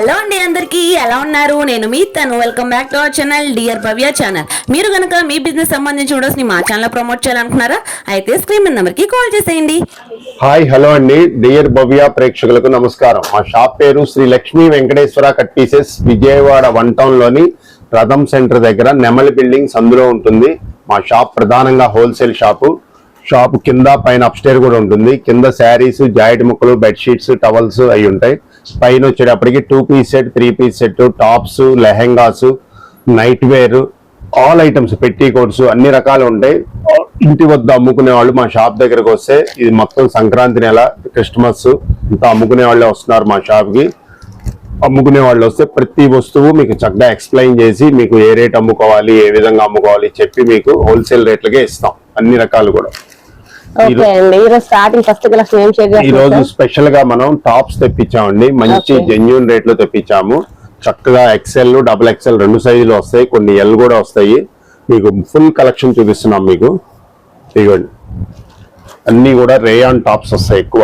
Hello అండి అందరికీ ఎలా ఉన్నారు? నేను మీ తను. Welcome back to our channel dear Bhavya channel మీరు కనుక మీ బిజినెస్ సంబంధించి వీడియోస్ని మా ఛానల్ ప్రమోట్ చేయాలనుకున్నారా అయితే స్క్రీన్ నెంబర్కి కాల్ చేసేయండి. హాయ్ హలో అండి. డియర్ భవ్య ప్రేక్షకులకు నమస్కారం. మా షాప్ పేరు Sri Lakshmi Venkateswara cut pieces Vijayawada one టౌన్లోని రథం సెంటర్ దగ్గర నెమలి బిల్డింగ్స్ అందులో ఉంటుంది. మా షాప్ ప్రధానంగా హోల్సేల్ షాపు షాప్ కింద పైన అప్స్టేర్ కూడా ఉంటుంది. కింద శారీస్ జాయింట్ ముక్కలు బెడ్షీట్స్ టవల్స్ అవి ఉంటాయి. పైన వచ్చేటప్పటికి two piece set three piece set tops lehengas night wear all items పెట్టి కోట్స్ అన్ని రకాలు ఉంటాయి. ఇంటి వద్ద అమ్ముకునే వాళ్ళు మా షాప్ దగ్గరకు వస్తే ఇది మొత్తం సంక్రాంతి నెల క్రిస్మస్ ఇంకా అమ్ముకునే వాళ్ళే వస్తున్నారు మా షాప్కి అమ్ముకునే వాళ్ళు వస్తే ప్రతి వస్తువు మీకు చక్కగా ఎక్స్ప్లెయిన్ చేసి మీకు ఏ రేట్ అమ్ముకోవాలి ఏ విధంగా అమ్ముకోవాలి చెప్పి మీకు హోల్సేల్ రేట్లకే ఇస్తాం. అన్ని రకాలు కూడా. ఓకే అండి. ఈరోజు స్టార్టింగ్ ఫస్ట్ కలెక్షన్ ఏం షేర్ ఈ రోజు స్పెషల్గా మనం టాప్స్ తెప్పించామండి. మంచి. జెన్యున్ రేట్లో తెప్పించాము. చక్కగా ఎక్సెల్ డబుల్ ఎక్సెల్ రెండు సైజులు వస్తాయి. కొన్ని ఎల్ కూడా వస్తాయి. మీకు ఫుల్ కలెక్షన్ చూపిస్తున్నాం మీకు. ఇదిగోండి అన్ని కూడా రేయాన్ టాప్స్ వస్తాయి ఎక్కువ.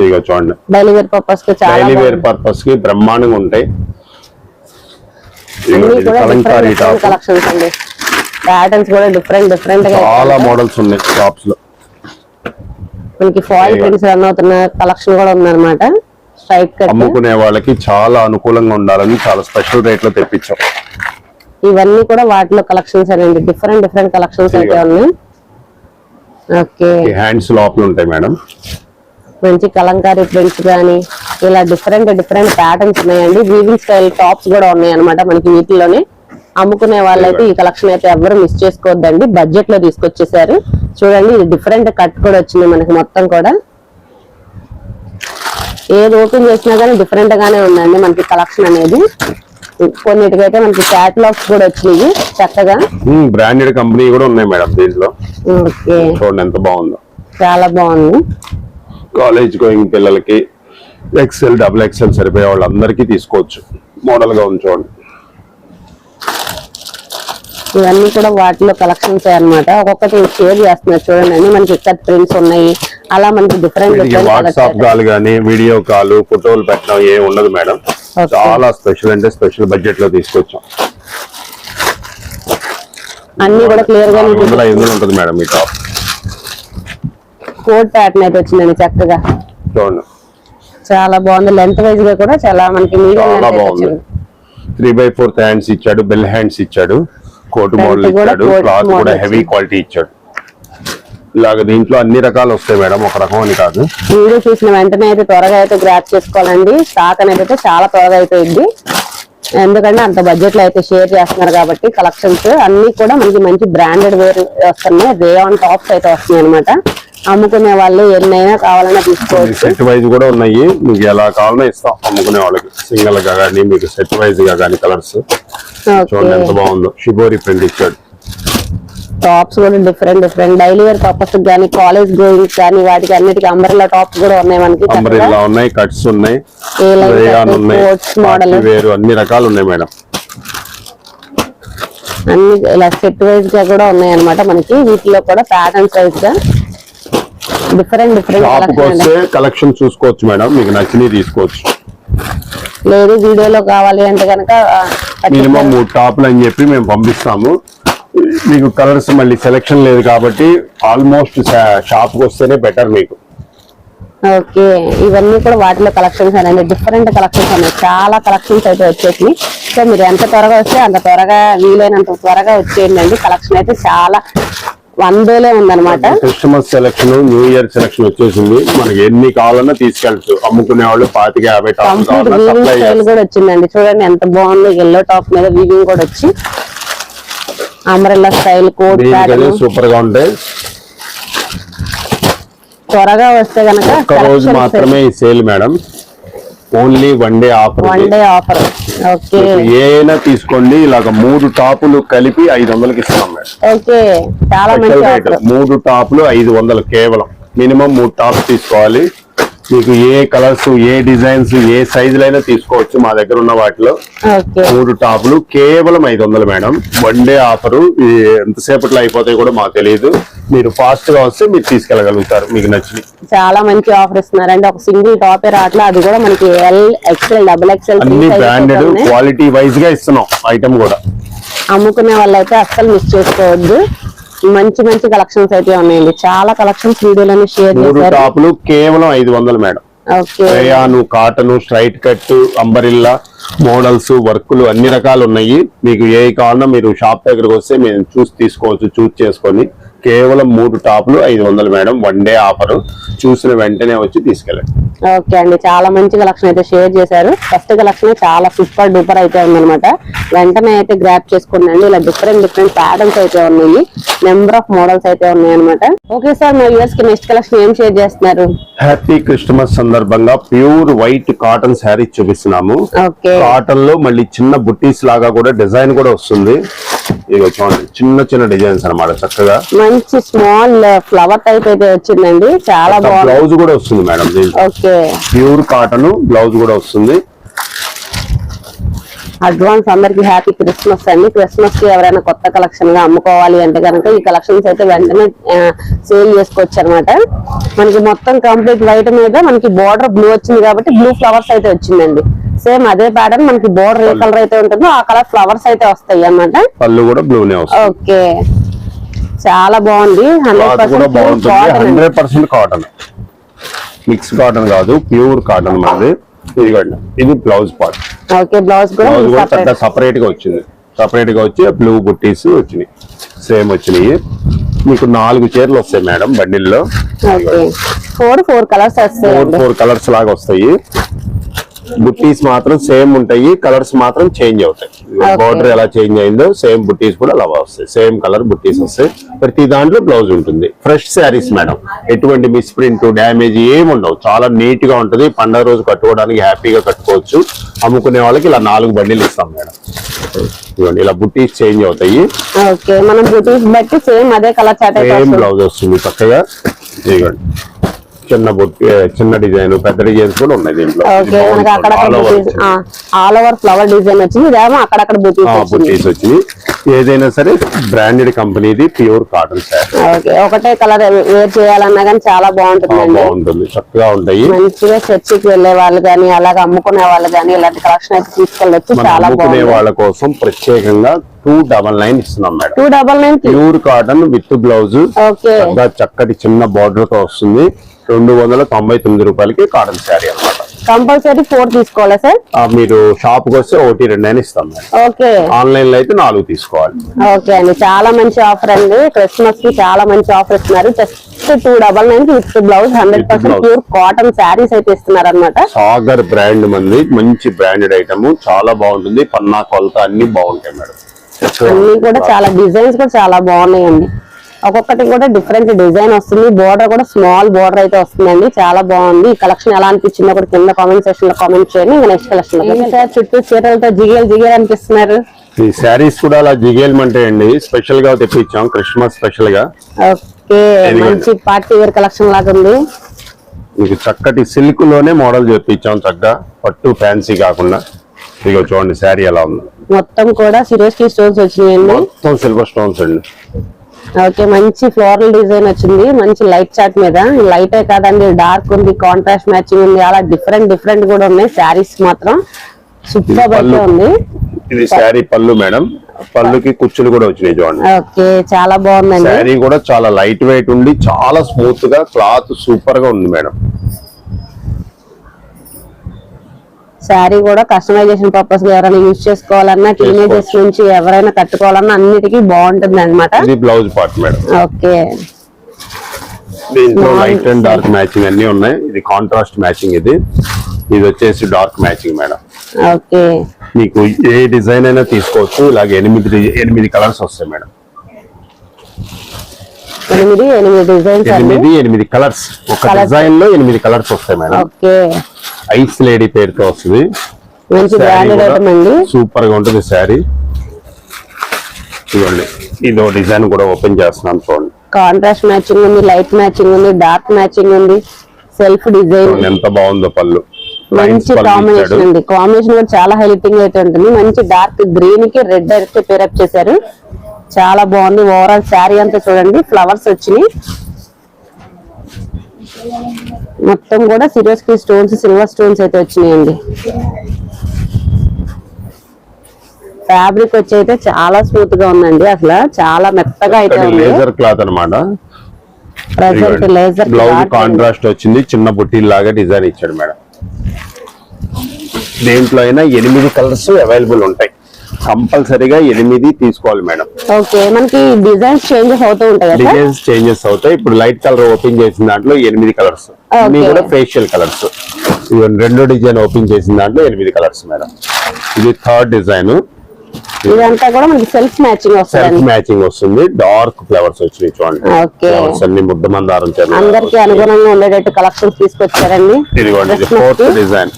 ఇదిగో చూడండి. డైలీ వేర్ పర్పస్కి డైలీ వేర్. పర్పస్కి బ్రహ్మాండంగా ఉంటాయి. కలంకారీ టాప్. కలెక్షన్స్ అండి. ప్యాటర్న్స్ కూడా డిఫరెంట్ డిఫరెంట్గా చాలా. మోడల్స్ ఉన్నాయి టాప్స్లో. మనకి ఫాయిల్. ప్రింట్స్ రన్ అవుతున్న కలెక్షన్ కూడా ఉందన్నమాట. స్ట్రైట్ కట్ అమ్ముకునే వాళ్ళకి చాలా అనుకూలంగా ఉండాలని చాలా స్పెషల్ రేట్లో తెప్పించాం. ఇవన్నీ కూడా వాటిలో కలెక్షన్స్ అండి డిఫరెంట్ డిఫరెంట్ కలెక్షన్స్ అయితే. ఉన్నాయి. ఓకే హ్యాండ్స్ లోపల ఉంటాయి మేడం. మంచి కలంకారీ ప్రింట్స్ కానీ ఇలా డిఫరెంట్ డిఫరెంట్ ప్యాటర్న్స్ ఉన్నాయండి. వీవింగ్ స్టైల్ టాప్స్ కూడా ఉన్నాయి అనమాట మనకి వీటిలోనే. అమ్ముకునే వాళ్ళైతే ఈ కలెక్షన్ అయితే ఎవరు మిస్ చేసుకోవద్దండి. బడ్జెట్లో తీసుకొచ్చేసారు. చూడండి ఇది డిఫరెంట్ కట్ కూడా వచ్చింది మనకి మొత్తం కూడా. ఏది ఓపెన్ చేసినా కానీ డిఫరెంట్ గానే ఉందండి మనకి కలెక్షన్ అనేది. కొన్నిటికైతే మనకి క్యాటలాగ్స్ కూడా వచ్చినాయి చక్కగా. బ్రాండెడ్ కంపెనీ కూడా ఉన్నాయి మేడం దీంట్లో. చూడండి ఎంత బాగుందో. చాలా బాగుంది. కాలేజ్ గోయింగ్ పిల్లలకి ఎక్సెల్ డబుల్ ఎక్సెల్ సరిపోయే వాళ్ళందరికీ తీసుకోవచ్చు. మోడల్గా ఉంది చూడండి ఇవన్నీ కూడా వాటిలో కలెక్షన్స్ అన్నమాట. ఒక్కొక్కటి షేర్ చేస్తున్నారు చూడండి. మనకి ఇక్కడ ప్రింట్స్ ఉన్నాయి. అలా మనకి డిఫరెంట్ వాట్సాప్ కాల్ కానీ వీడియో కాల్ ఫోటోలు పెట్టడం ఏ ఉండదు మేడం. చాలా స్పెషల్ అంటే స్పెషల్ బడ్జెట్లో తీసుకొచ్చాం. అన్ని కూడా క్లియర్గా ఉంటుంది మేడం ఈ టాప్ కోట్ ప్యాటర్న్ అయితే వచ్చిందండి చక్కగా. చూడండి. చాలా బాగుంది. లెంత్ వైజ్గా కూడా చాలా మనకి medium three by fourth hands ఇచ్చాడు బెల్ హ్యాండ్స్ ఇచ్చాడు. కోట్ మోడల్ ఇచ్చాడు క్లాత్ కూడా హెవీ. క్వాలిటీ ఇచ్చాడు. ఇలాగ దీంట్లో అన్ని రకాలు వస్తాయి మేడం ఒక రకం అని కాదు. వీడియో చూసిన వెంటనే అయితే త్వరగా అయితే గ్రాప్ చేసుకోవాలండి. స్టాక్ అనేది అయితే చాలా త్వరగా అయిపోయింది. ఎందుకంటే అంత బడ్జెట్లో అయితే షేర్ చేస్తున్నారు కాబట్టి కలెక్షన్స్ అన్ని కూడా మనకి మంచి బ్రాండెడ్ వేర్ వస్తున్నాయి. రేయాన్ టాప్స్ అయితే వస్తున్నాయి అనమాట అమ్ముకునే వాళ్ళు ఎన్నైనా కావాలన్నా తీసుకోవచ్చు. సెట్ వైజ్ కూడా ఉన్నాయి. మీకు ఎలా కావాలన్నా ఇస్తాం అమ్ముకునే వాళ్ళకి. సింగిల్గా కానీ మీకు సెట్ వైజ్గా కానీ కలర్స్ చూడండి ఎంత బాగుందో. షిబోరి ప్రింట్ ఇచ్చాడు. టాప్స్ కూడా different different daily wear purpose కానీ కాలేజ్ గోయింగ్ కానీ వాటికి అన్నిటికీ అంబర్లా టాప్స్ కూడా ఉన్నాయి మనకి. అంబ్రెల్లా ఉన్నాయి కట్స్ ఉన్నాయి మోడల్ వేరు అన్ని రకాలు ఉన్నాయి మేడం. అన్ని ఇలా సెట్ వైజ్గా కూడా ఉన్నాయి అనమాట మనకి. వీటిలో కూడా ప్యాటర్న్స్ వైజ్గా డిఫరెంట్ డిఫరెంట్ కలెక్షన్ వస్తే కలెక్షన్ చూసుకోవచ్చు మేడం. మీకు నచ్చినవి తీసుకోవచ్చు. లేదు వీడియోలో కావాలి అంటే కనుక మినిమం మూడు టాప్లు అని చెప్పి మేము పంపిస్తాము. మీకు కలర్స్ మళ్ళీ సెలెక్షన్ లేదు కాబట్టి ఆల్మోస్ట్ షాప్కి వస్తేనే బెటర్ మీకు. ఓకే. ఇవన్నీ కూడా వాటిలో కలెక్షన్స్ అనేది డిఫరెంట్ కలెక్షన్స్ ఉన్నాయి చాలా కలెక్షన్స్ అయితే వచ్చేసి సో మీరు ఎంత త్వరగా వస్తే అంత త్వరగా వీలైనంత త్వరగా వచ్చేయండి కలెక్షన్ అయితే చాలా వన్ డేలే ఉందన్నమాట. Christmas selection new year selection వచ్చేసింది. మనకి ఎన్ని కావాలన్నా తీసుకెళ్ళచ్చు. అమ్ముకునే వాళ్ళు పాతిక యాభై స్టైల్ కూడా వచ్చిందండి. చూడండి ఎంత బాగుంది. ఎల్లో టాప్ మీద వీవింగ్ కూడా వచ్చి అంబ్రెల్లా స్టైల్ కోట్ సూపర్గా ఉంటాయి. త్వరగా వస్తే గనక రోజు మాత్రమే ఈ sale madam. Only one day offer one day offer ఏమైనా తీసుకోండి ఇలాగ మూడు టాపులు కలిపి ఐదు వందలకి ఇస్తున్నాం మేడం. మూడు టాపులు ఐదు వందలు కేవలం. మినిమం మూడు టాప్స్ తీసుకోవాలి. మీకు ఏ కలర్స్ ఏ డిజైన్స్ ఏ సైజులైనా తీసుకోవచ్చు మా దగ్గర ఉన్న వాటిలో. మూడు టాపులు కేవలం ఐదు వందలు మేడం వన్ డే ఆఫర్ ఎంతసేపట్లో అయిపోతాయి కూడా మాకు తెలియదు మీరు ఫాస్ట్గా వస్తే మీరు తీసుకెళ్ళగలుగుతారు మీకు నచ్చింది చాలా మంచి ఆఫర్ ఇస్తున్నారు అంటే ఒక సింగిల్ టాప్ అది కూడా మనకి ఎల్ ఎక్స్ఎల్ డబుల్ ఎక్స్ఎల్ అన్ని బ్రాండెడ్ క్వాలిటీ వైజ్గా ఇస్తున్నాం ఐటమ్ కూడా. అమ్ముకునే వాళ్ళైతే అస్సలు మిస్ చేసుకోవద్దు. మంచి మంచి కలెక్షన్స్ అయితే ఉన్నాయండి. చాలా కలెక్షన్స్ వీడియోలను షేర్ చేశారు. టాపులు కేవలం ఐదు వందలు madam. Rayon cotton straight cut umbrella models వర్కులు అన్ని రకాలు ఉన్నాయి. మీకు ఏ కావాలన్నా మీరు షాప్ దగ్గరకు వస్తే మేము చూసి తీసుకోవచ్చు చూస్ చేసుకొని. కేవలం మూడు టాపులు ఐదు వందలు మేడం. వన్ డే ఆఫర్ చూసిన వెంటనే వచ్చి తీసుకెళ్ళండి. ఓకే అండి. చాలా మంచి కలెక్షన్ అయితే షేర్ చేశారు. ఫస్ట్ కలెక్షన్ చాలా సూపర్ డూపర్ అయితే ఉందన్నమాట. వెంటనే అయితే గ్రాప్ చేసుకోండి ఇలా డిఫరెంట్ డిఫరెంట్ ప్యాటర్న్స్ అయితే ఉన్నాయి. నెంబర్ ఆఫ్ మోడల్స్ అయితే ఉన్నాయి అనమాట ఓకే సార్ మా యూఎస్కి నెక్స్ట్ కలెక్షన్ ఏం షేర్ చేస్తున్నారు? హ్యాపీ క్రిస్టమస్ సందర్భంగా ప్యూర్ వైట్ కాటన్ శారీ చూపిస్తున్నాము. ఓకే కాటన్లో మళ్ళీ చిన్న బుట్టీస్ లాగా కూడా డిజైన్ కూడా వస్తుంది. ఇదిగో చూడండి చిన్న చిన్న డిజైన్స్ అన్నమాట చక్కగా. మంచి స్మాల్ ఫ్లవర్ టైప్ అయితే వచ్చిందండి. చాలా బాగుంది. బ్లౌజ్ కూడా వస్తుంది madam okay. Pure cotton blouse కూడా వస్తుంది. అడ్వాన్స్ అందరికి హ్యాపీ క్రిస్మస్ అండి. క్రిస్మస్కి ఎవరైనా కొత్త కలెక్షన్గా అమ్ముకోవాలి అంటే కనుక ఈ కలెక్షన్స్ అయితే వెంటనే సేల్ చేసుకోవచ్చు అనమాట మనకి మొత్తం కంప్లీట్ వైట్ మీద మనకి బోర్డర్ బ్లూ వచ్చింది కాబట్టి బ్లూ ఫ్లవర్స్ అయితే వచ్చిందండి. సేమ్ అదే ప్యాటర్న్ మనకి బోర్డర్ ఏ కలర్ అయితే ఉంటుందో ఆ కలర్ ఫ్లవర్స్ అయితే వస్తాయి వస్తుంది ఓకే. చాలా బాగుంది. Hundred percent cotton. Mix cotton. కాదు ప్యూర్ కాటన్ మనది. ఇదిగోండి ఇది బ్లౌజ్ పార్ట్. ఓకే బ్లౌజ్ కూడా బ్లౌజ్ కూడా. పెద్ద సపరేట్గా వచ్చింది. సపరేట్గా వచ్చి బ్లూ బుట్టీస్ వచ్చినాయి. సేమ్ వచ్చినాయి. మీకు నాలుగు చీరలు వస్తాయి madam బండిల్లో. Four four colours four four colours లాగా వస్తాయి. బుట్టీస్ మాత్రం సేమ్ ఉంటాయి కలర్స్ మాత్రం చేంజ్ అవుతాయి. బార్డర్ ఎలా చేంజ్ అయిందో సేమ్ బుట్టీస్ కూడా అలా వస్తాయి. సేమ్ కలర్ బుట్టీస్ వస్తాయి. ప్రతి దాంట్లో బ్లౌజ్ ఉంటుంది. ఫ్రెష్ శారీస్ మేడం ఎటువంటి మిస్ ప్రింట్ డ్యామేజ్ ఏమి ఉండవు. చాలా నీట్గా ఉంటది. పండగ రోజు కట్టుకోవడానికి హ్యాపీగా కట్టుకోవచ్చు. అమ్ముకునే వాళ్ళకి ఇలా నాలుగు బండిలు ఇస్తాం మేడం ఇదిగోండి ఇలా బుట్టీస్ చేంజ్ అవుతాయి. ఓకే మనం బట్టి సేమ్ అదే కలర్ సేమ్. బ్లౌజ్ వస్తుంది. చక్కగా ఇదిగోండి. చిన్న బుట్టి చిన్న డిజైన్ పెద్ద డిజైన్స్ కూడా ఉన్నాయి దీంట్లో. ఆల్ ఓవర్ ఫ్లవర్ డిజైన్ వచ్చింది. ఇదేమో అక్కడక్కడ వచ్చింది. ఏదైనా సరే బ్రాండెడ్ కంపెనీది ప్యూర్ కాటన్ శారీ ఓకే ఒకటే కలర్ వేర్ చేయాలన్నా కానీ చాలా బాగుంటుందండి. బాగుంటుంది చక్కగా ఉంటాయి. మంచిగా చర్చికి వెళ్ళే వాళ్ళు కానీ అలాగే అమ్ముకునే వాళ్ళు కానీ ఇలాంటి కలెక్షన్ అయితే తీసుకెళ్ళొచ్చు చాలా అమ్ముకునే వాళ్ళ కోసం ప్రత్యేకంగా టూ డబల్ నైన్ ఇస్తున్నాం madam. Two double nine pure cotton with blouse చక్కటి చిన్న బార్డర్తో వస్తుంది. రెండు వందల తొంభై తొమ్మిది రూపాయలకి కాటన్ శారీ అన్నమాట. కంపల్సరీ ఫోర్ తీసుకోవాలా సార్? మీరు షాప్కి వస్తే ఒకటి రెండు అయినా ఇస్తాం ఓకే. ఆన్లైన్లో అయితే నాలుగు తీసుకోవాలి. ఓకే అండి. చాలా మంచి ఆఫర్ అండి. క్రిస్మస్కి చాలా మంచి ఆఫర్ ఇస్తున్నారు. Just two double nine with blouse hundred percent. Pure cotton saris అయితే ఇస్తున్నారు అనమాట సాగర్ బ్రాండ్ మంది మంచి బ్రాండెడ్ ఐటమ్. చాలా బాగుంటుంది. పన్నా కొలత అన్ని బాగుంటాయి మేడం. అన్ని కూడా చాలా డిజైన్స్ కూడా చాలా బాగున్నాయండి. ఒక్కొక్కటి కూడా డిఫరెంట్ డిజైన్ వస్తుంది. బోర్డర్ కూడా స్మాల్ బోర్డర్ అయితే వస్తుందండి. చాలా బాగుంది. ఈ కలెక్షన్ ఎలా అనిపించిందో కూడా కింద కామెంట్ సెక్షన్లో కామెంట్ చేయండి. ఇంకా నెక్స్ట్ కలెక్షన్ సార్? చుట్టూ చీరలతో జిగేలు జిగేలు అనిపిస్తున్నారు. ఈ శారీస్ కూడా అలా జిగేయమంటాయండి స్పెషల్గా తెప్పించాం. క్రిస్మస్ స్పెషల్గా. ఓకే. మంచి పార్టీ వేర్ కలెక్షన్ లాగా ఉంది. మీకు చక్కటి సిల్క్లోనే మోడల్ తెప్పించాం చక్కగా. పట్టు ఫ్యాన్సీ కాకుండా. ఇదిగో చూడండి శారీ ఎలా ఉంది. మొత్తం కూడా సిరోస్కి స్టోన్స్ వచ్చినాయండి. మొత్తం సిల్వర్ స్టోన్స్ అండి. ఓకే మంచి ఫ్లోరల్ డిజైన్ వచ్చింది. మంచి లైట్ చాట్ మీద. లైటే కాదండి డార్క్ ఉంది కాంట్రాస్ట్ మ్యాచింగ్ ఉంది. అలా డిఫరెంట్ డిఫరెంట్ కూడా ఉన్నాయి. శారీస్ మాత్రం సూపర్ అయితే. ఉంది. ఇది శారీ పళ్ళు మేడం. పళ్ళుకి కుచ్చులు కూడా వచ్చినాయి చూడండి. ఓకే చాలా బాగుందండి. శారీ కూడా చాలా లైట్ వెయిట్ ఉండి చాలా స్మూత్గా క్లాత్ సూపర్గా ఉంది మేడం. శారీ కూడా కస్టమైజేషన్ పర్పస్గా ఎవరైనా యూజ్ చేసుకోవాలన్నా టీనేజర్స్ నుంచి ఎవరైనా కట్టుకోవాలన్నా అన్నిటికీ బాగుంటుంది అనమాట బ్లౌజ్ పార్ట్ మేడం ఓకే. దీంట్లో లైట్ అండ్ డార్క్ మ్యాచింగ్ అన్ని ఉన్నాయి. ఇది కాంట్రాస్ట్ మ్యాచింగ్ ఇది. ఇది వచ్చేసి డార్క్ మ్యాచింగ్ మేడం ఓకే. మీకు ఏ డిజైన్ అయినా తీసుకోవచ్చు. ఇలాగ ఎనిమిది ఎనిమిది కలర్స్ వస్తాయి మేడం ఎనిమిది ఎనిమిది కలర్స్ ఒక. డిజైన్లో ఎనిమిది కలర్స్ వస్తాయి మేడం ఓకే. ఐస్ లేడీ పేరుతో వస్తుంది. మంచి బ్రాండెడ్ ఐటమ్ అండి. సూపర్గా ఉంటుంది శారీ చూడండి ఇదో డిజైన్ కూడా ఓపెన్ చేస్తున్నాను చూడండి. కాంట్రాస్ట్ మ్యాచింగ్ ఉంది లైట్ మ్యాచింగ్ ఉంది డార్క్ మ్యాచింగ్ ఉంది. సెల్ఫ్ డిజైన్ ఎంత బాగుందో పళ్ళు. మంచి కాంబినేషన్ అండి. కాంబినేషన్ కూడా చాలా హైలైటింగ్ అయితే ఉంటుంది. మంచి డార్క్ గ్రీన్కి రెడ్ అయితే పేరప్ చేశారు. చాలా బాగుంది. ఓవరాల్ శారీ అంతా చూడండి ఫ్లవర్స్ వచ్చినాయి. మొత్తం కూడా సిరోస్కి స్టోన్స్ సిల్వర్ స్టోన్స్ అయితే వచ్చినాయండి. ఫ్యాబ్రిక్ వచ్చి అయితే చాలా స్మూత్గా ఉందండి. అసలు చాలా మెత్తగా అయితే లేజర్ క్లాత్ అనమాట ప్రజెంట్ లేజర్ బ్లౌజ్ కాంట్రాస్ట్ వచ్చింది. చిన్న బుట్టీల్ లాగా డిజైన్ ఇచ్చాడు మేడం. దేంట్లో అయినా ఎనిమిది కలర్స్ అవైలబుల్ ఉంటాయి. కంపల్సరీగా ఎనిమిది తీసుకోవాలి మేడం. ఓకే మనకి డిజైన్స్ చేంజెస్ అవుతూ ఉంటాయి డిజైన్స్ చేంజెస్ అవుతాయి. ఇప్పుడు లైట్ కలర్ ఓపెన్ చేసిన దాంట్లో ఎనిమిది కలర్స్. Okay. కూడా ఫేషియల్ కలర్స్. రెండో డిజైన్ ఓపెన్ చేసిన దాంట్లో ఎనిమిది కలర్స్ మేడం. ఇది థర్డ్ డిజైన్. ఇదంతా కూడా మనకి సెల్ఫ్ మ్యాచింగ్ సెల్ఫ్ వస్తుంది మ్యాచింగ్ వస్తుంది. డార్క్ ఫ్లవర్స్ వచ్చినాయి చూడండి. ఫ్లవర్స్ అన్ని ముద్ద మందారం అందరికి అనుగుణంగా ఉండేటట్టు కలెక్షన్స్ తీసుకొచ్చారండి. ఇదిగోండి ఇది ఫోర్త్ డిజైన్.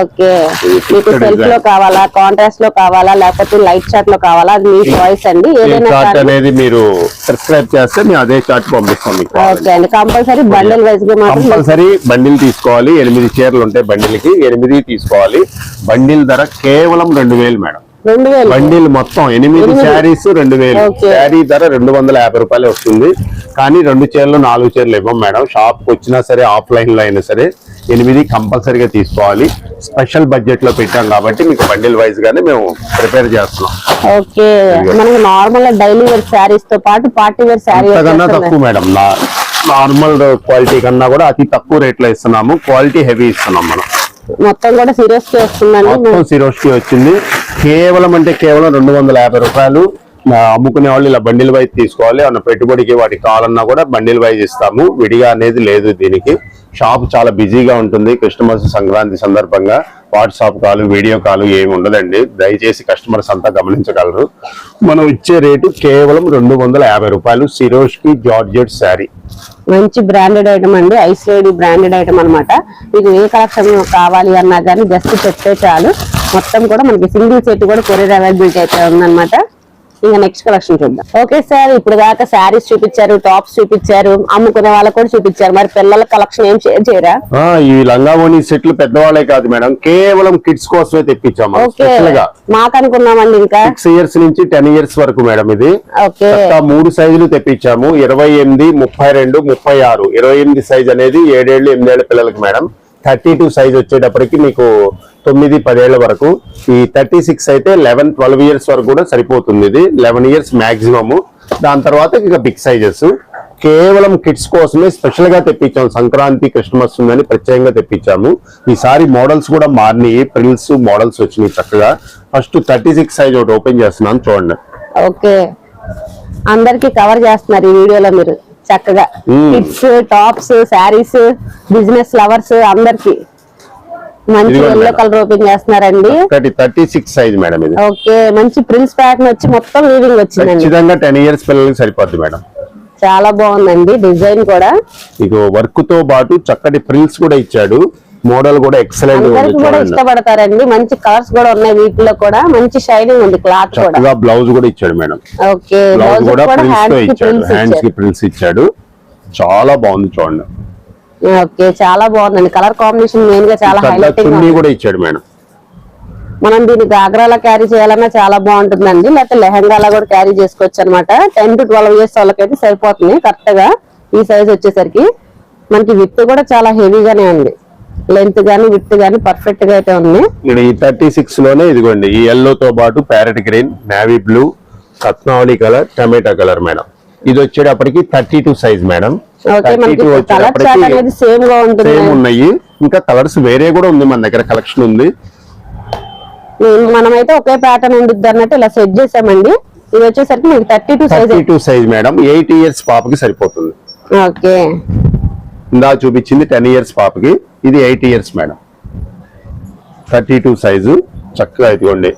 ఓకే. మీకు. సెల్ఫ్లో కావాలా కాంట్రాస్ట్లో కావాలా లేకపోతే లైట్ చార్ట్లో కావాలా? అది మీ చాయిస్ అండి. ఏదైనా చార్ట్ అనేది మీరు సబ్స్క్రైబ్ చేస్తే మేము అదే చార్ట్ పంపిస్తాం మీకు. ఓకే అండి. కంపల్సరీ బండిల్ వైజ్గా కంపల్సరీ బండిల్ తీసుకోవాలి. ఎనిమిది చీరలు ఉంటాయి బండిల్కి ఎనిమిది తీసుకోవాలి. బండిల్ ధర కేవలం రెండు వేలు మేడం. రెండు వేలు. బండిల్ మొత్తం ఎనిమిది. శారీస్ రెండు వేలు. శారీ ధర రెండు వందల యాభై రూపాయలు వస్తుంది. కానీ రెండు చీరలు నాలుగు చీరలు ఇవ్వం మేడం. షాప్కి వచ్చినా సరే ఆఫ్లైన్లో అయినా సరే ఎనిమిది కంపల్సరీగా తీసుకోవాలి. స్పెషల్ బడ్జెట్లో పెట్టాం కాబట్టి మీకు బండిల్ వైజ్ గానే మేము ప్రిపేర్ చేస్తున్నాం. ఓకే. మనకి నార్మల్ డైలీ వేర్ శారీస్తో పాటు పార్టీ వేర్ శారీ అంతకన్నా తక్కువ మేడం. నార్మల్ క్వాలిటీ కన్నా కూడా అతి తక్కువ రేట్లో ఇస్తున్నాము. క్వాలిటీ హెవీ ఇస్తున్నాం మనం. మొత్తం కూడా సీరియస్కి వస్తుందండి. మొత్తం సిరోస్కి వచ్చింది. కేవలం అంటే కేవలం రెండు వందల యాభై రూపాయలు. అమ్ముకునే వాళ్ళు ఇలా బండిల్ వైజ్ తీసుకోవాలి. అన్న పెట్టుబడికి వాటికి కావాలన్నా కూడా బండిల్ వైజ్ ఇస్తాము విడిగా అనేది లేదు దీనికి. షాప్ చాలా బిజీగా ఉంటుంది. కస్టమర్స్ సంక్రాంతి సందర్భంగా వాట్సాప్ కాల్ వీడియో కాల్ ఏమి ఉండదండి. దయచేసి కస్టమర్స్ అంతా గమనించగలరు. మనం ఇచ్చే రేటు కేవలం రెండు వందల యాభై రూపాయలు. Swarovski georgette sari. మంచి బ్రాండెడ్ ఐటమ్ అండి. ఐస్ బ్రాండెడ్ ఐటమ్ అనమాట మీకు ఏ కలెక్షన్ కావాలి అన్నా కానీ జస్ట్ చెప్తే చాలు. మొత్తం కూడా మనకి సింగిల్ సెట్ కూడా కొరియర్ అవైలబిలిటీ అయితే ఉందన్నమాట. ఇంకా నెక్స్ట్ కలెక్షన్ చూద్దాం. ఓకే సార్ ఇప్పుడు దాకా శారీస్ చూపించారు టాప్స్ చూపించారు అమ్ముకునే వాళ్ళకి కూడా చూపించారు. మరి పిల్లల కలెక్షన్ ఏం షేర్ చేయరా? ఈ లంగావోని సెట్లు పెద్దవాళ్ళే కాదు మేడం. కేవలం కిడ్స్ కోసమే తెప్పించాము మాకు అనుకున్నామండి ఇంకా? సిక్స్ ఇయర్స్ నుంచి టెన్ ఇయర్స్ వరకు మేడం ఇది. మూడు సైజులు తెప్పించాము. ఇరవై ఎనిమిది ముప్పై రెండు ముప్పై ఆరు. ఇరవై ఎనిమిది సైజ్ అనేది ఏడేళ్ళు ఎనిమిదేళ్ళ పిల్లలకి మేడం. థర్టీ టూ సైజ్ వచ్చేటప్పటికి మీకు తొమ్మిది పదేళ్ళ వరకు. ఈ థర్టీ సిక్స్ అయితే లెవెన్ ట్వెల్వ్ ఇయర్స్ వరకు కూడా సరిపోతుంది ఇది. లెవెన్ ఇయర్స్ మ్యాక్సిమము దాని తర్వాత ఇక బిగ్ సైజెస్. కేవలం కిడ్స్ కోసమే స్పెషల్గా తెప్పించాము సంక్రాంతి క్రిస్మస్ ఉందని ప్రత్యేకంగా తెప్పించాము. ఈసారి మోడల్స్ కూడా మారినాయి. ప్రిల్స్ మోడల్స్ వచ్చినాయి చక్కగా. ఫస్ట్ థర్టీ సిక్స్ సైజ్ ఒకటి ఓపెన్ చేస్తున్నాను. చూడండి. ఓకే. అందరికి కవర్ చేస్తున్నారు ఈ వీడియోలో మీరు. చక్కగా. Kids tops saris business lovers అందరికి. మంచి ఎల్లో. కలర్ ఓపెన్ చేస్తున్నారండి. థర్టీ సిక్స్ సైజ్ మేడం ఇది. ఓకే మంచి ప్రిన్స్ ప్యాటర్న్ వచ్చి మొత్తం వీవింగ్ ఖచ్చితంగా టెన్ ఇయర్స్ పిల్లలకి సరిపోద్ది మేడం. చాలా బాగుందండి డిజైన్ కూడా. మీకు వర్క్తో పాటు చక్కటి ప్రిల్స్ కూడా ఇచ్చాడు. మోడల్ కూడా ఎక్సలెంట్ కూడా ఇష్టపడతారండి. మంచి కలర్స్ కూడా ఉన్నాయి వీటిలో కూడా. మంచి షైనింగ్ ఉంది క్లాత్ కూడా. బ్లౌజ్ కూడా ఇచ్చాడు మేడం. ఓకే బ్లౌజ్ కూడా హ్యాండ్స్కి ఇచ్చాడు. ప్రిల్స్ హ్యాండ్స్కి ఇచ్చారు ప్రిల్స్ ఇచ్చాడు. చాలా బాగుంది చూడండి. ఓకే చాలా బాగుందండి. కలర్ కాంబినేషన్ మెయిన్గా చాలా హైలైటింగ్ కూడా ఇచ్చాడు మేడం. మనం దీన్ని గాగ్రాలా క్యారీ చేయాలన్నా చాలా బాగుంటుందండి. లేకపోతే లెహంగాలా కూడా క్యారీ చేసుకోవచ్చు అనమాట టెన్ టు ట్వెల్వ్ ఇయర్స్ వాళ్ళకైతే సరిపోతుంది. కరెక్ట్గా ఈ సైజ్ వచ్చేసరికి. మనకి విత్ కూడా చాలా హెవీగానే ఉంది. లెంత్ గానీ విత్ గానీ పర్ఫెక్ట్గా అయితే ఉంది ఇక్కడ ఈ థర్టీ సిక్స్లోనే ఇదిగోండి ఈ ఎల్లో తో పాటు ప్యారెట్ గ్రీన్ నావీ బ్లూ రత్నావళి కలర్ టమాటా కలర్ మేడం. ఇది వచ్చేటప్పటికి థర్టీ టూ సైజ్ మేడం సేమ్గా ఉంటుంది సేమ్ ఉన్నాయి. ఇంకా కలర్స్ వేరే కూడా ఉంది మన దగ్గర కలెక్షన్ ఉంది. మనమైతే ఒకే ప్యాటర్న్ ఉండిద్ది అన్నట్టు ఇలా సెట్ చేసామండి. ఇది వచ్చేసరికి మనకి thirty two size two size madam. Eight years పాపకి సరిపోతుంది. ఓకే ఇందా చూపించింది టెన్ ఇయర్స్ పాపకి. ఇది eight years madam thirty two size చక్కగా ఇదిగోండి.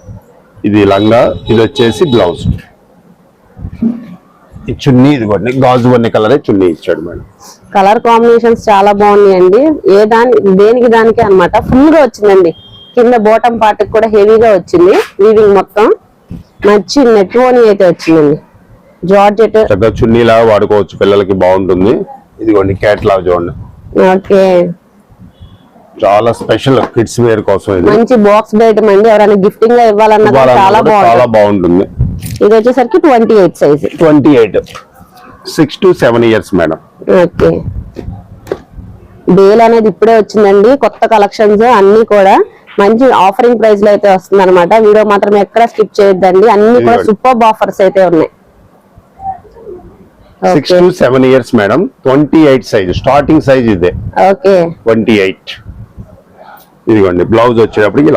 ఇది లంగా ఇది వచ్చేసి బ్లౌజ్ ఈ చున్నీ ఇదిగోండి. గాజు వన్నె కలరే చున్నీ ఇచ్చాడు మేడం కలర్ కాంబినేషన్స్ చాలా బాగున్నాయండి. ఏ దాని దేనికి దానికి అన్నమాట. ఫుల్గా వచ్చిందండి. కింద బోటం పార్ట్ కూడా హెవీగా వచ్చింది. వీవింగ్ మొత్తం. మంచి నెట్ ఓని అయితే వచ్చిందండి. జార్జెట్ చున్నీలా వాడుకోవచ్చు. పిల్లలకి బాగుంటుంది. ఇదిగోండి క్యాట్లాగ్ చూడండి. ఓకే. చాలా స్పెషల్ కిడ్స్ వేర్ కోసం ఇది. మంచి బాక్స్ బయట అండి ఎవరైనా గిఫ్టింగ్గా ఇవ్వాలన్నా చాలా చాలా బాగుంటుంది. ఇది వచ్చేసరికి twenty eight size twenty eight six to seven years madam okay. Dale అనేది ఇప్పుడే వచ్చిందండి. కొత్త కలెక్షన్స్ అన్ని కూడా మంచి ఆఫరింగ్ ప్రైస్లో అయితే వస్తుంది అనమాట వీడియో మాత్రం ఎక్కడ స్కిప్ చేయొద్దండి. అన్ని కూడా. సూపర్ ఆఫర్స్ అయితే ఉన్నాయి. Six to seven years madam twenty eight size starting size ఇదే. ఓకే ట్వంటీ ఎయిట్ ఇదిగోండి బ్లౌజ్ వచ్చేటప్పటికి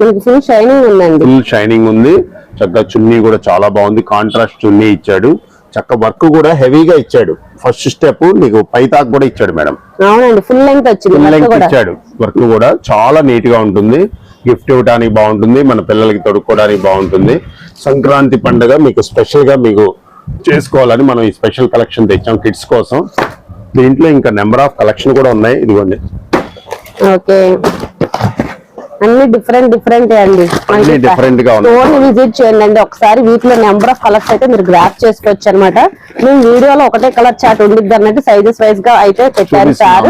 మనకి ఫుల్ షైనింగ్ ఉందండి. ఫుల్ షైనింగ్ ఉంది. చక్కగా చున్నీ కూడా చాలా బాగుంది. కాంట్రాస్ట్ చున్నీ ఇచ్చాడు. చక్క వర్క్ కూడా హెవీగా ఇచ్చాడు. ఫస్ట్ స్టెప్ నీకు పైతాక్ కూడా ఇచ్చాడు మేడం అవునండి ఫుల్ లెంగ్త్ వచ్చింది ఫుల్ వర్క్ లెంగ్త్ కూడా. ఇచ్చాడు. వర్క్ కూడా చాలా నీట్గా ఉంటుంది. గిఫ్ట్ ఇవ్వడానికి బాగుంటుంది. మన పిల్లలకి తొడుక్కోవడానికి బాగుంటుంది. సంక్రాంతి పండుగ మీకు స్పెషల్గా మీకు చేసుకోవాలని మనం ఈ స్పెషల్ కలెక్షన్ తెచ్చాం కిడ్స్ కోసం. దీంట్లో ఇంకా నెంబర్ ఆఫ్ కలెక్షన్ కూడా ఉన్నాయి. ఇదిగోండి. ఓకే. అన్ని డిఫరెంట్ డిఫరెంట్ అండి. అన్ని different గా ఉన్నాయి. స్టోర్ విజిట్ చేయండి అండి. ఒకసారి వీటిలో నెంబర్ ఆఫ్ కలర్స్ అయితే మీరు గ్రాప్ చేసుకోవచ్చు అనమాట మేము వీడియోలో ఒకటే కలర్ చార్ట్ ఉండిద్ది అన్నట్టు సైజెస్ వైజ్గా అయితే పెట్టారు సార్.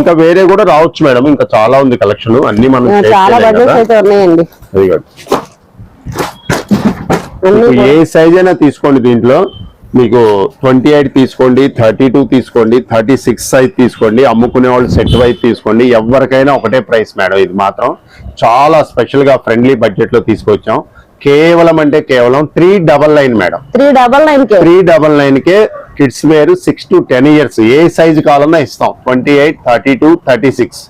ఇంకా వేరే కూడా రావచ్చు మేడం. ఇంకా చాలా ఉంది కలెక్షన్ అన్ని మనం చాలా బడ్జెట్స్. అయితే ఉన్నాయండి. ఏ సైజ్ అయినా తీసుకోండి దీంట్లో. మీకు ట్వంటీ ఎయిట్ తీసుకోండి థర్టీ టూ తీసుకోండి థర్టీ సిక్స్ సైజ్ తీసుకోండి అమ్ముకునే వాళ్ళు సెట్ వైజ్ తీసుకోండి. ఎవరికైనా ఒకటే ప్రైస్ మేడం ఇది మాత్రం చాలా స్పెషల్గా ఫ్రెండ్లీ బడ్జెట్లో తీసుకొచ్చాం. కేవలం అంటే కేవలం three double nine madam three double nine K? Three double nine K kids wear six to ten years A size కావాలన్నా ఇస్తాం. Twenty eight thirty two thirty six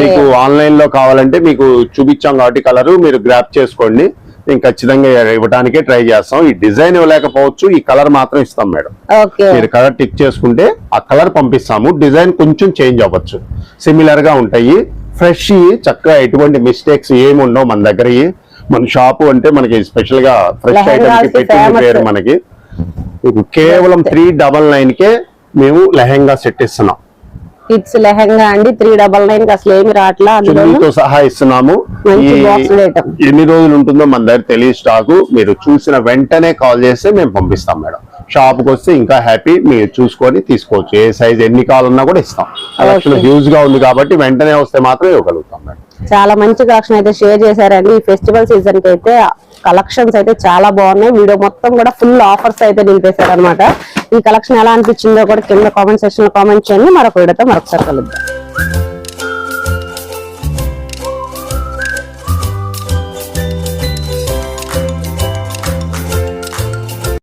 మీకు ఆన్లైన్లో కావాలంటే మీకు చూపించాం కాబట్టి కలర్ మీరు గ్రాప్ చేసుకోండి. మేము ఖచ్చితంగా ఇవ్వడానికే ట్రై చేస్తాం. ఈ డిజైన్ ఇవ్వలేకపోవచ్చు ఈ కలర్ మాత్రం ఇస్తాం మేడం. ఓకే. మీరు కలర్ టిక్ చేసుకుంటే ఆ కలర్ పంపిస్తాము. డిజైన్ కొంచెం చేంజ్ అవ్వచ్చు. సిమిలర్గా ఉంటాయి. ఫ్రెష్ చక్కగా ఎటువంటి మిస్టేక్స్ ఏమి ఉండవు మన దగ్గర మన షాపు అంటే మనకి స్పెషల్గా ఫ్రెష్ ఐటమ్కి పెట్టింది. పేరు మనకి. కేవలం త్రీ డబల్ నైన్ కే మేము లెహంగా సెట్ ఇస్తున్నాం. కిడ్స్ లెహంగా అండి త్రీ డబల్ నైన్కి అసలు ఏమి రావట్లా అందులో సహా ఇస్తున్నాము. ఎన్ని రోజులు ఉంటుందో మన దగ్గర తెలియ స్టాక్ మీరు చూసిన వెంటనే కాల్ చేస్తే మేము పంపిస్తాం మేడం. షాప్కి వస్తే ఇంకా హ్యాపీ మీరు చూసుకొని తీసుకోవచ్చు. ఏ సైజ్ ఎన్ని కావాలన్నా కూడా ఇస్తాం. హ్యూజ్గా ఉంది కాబట్టి వెంటనే వస్తే మాత్రం ఇవ్వగలుగుతాం మేడం. చాలా మంచి కలెక్షన్ అయితే షేర్ చేశారండి. ఈ ఫెస్టివల్ సీజన్కి అయితే కలెక్షన్స్ అయితే చాలా బాగున్నాయి. వీడియో మొత్తం కూడా ఫుల్ ఆఫర్స్ అయితే నిలిపేశారు అనమాట ఈ కలెక్షన్ ఎలా అనిపించిందో కూడా కింద కామెంట్ సెక్షన్లో కామెంట్ చేయండి. మరొక వీడియోతో మరొకసారి కలుద్దాం.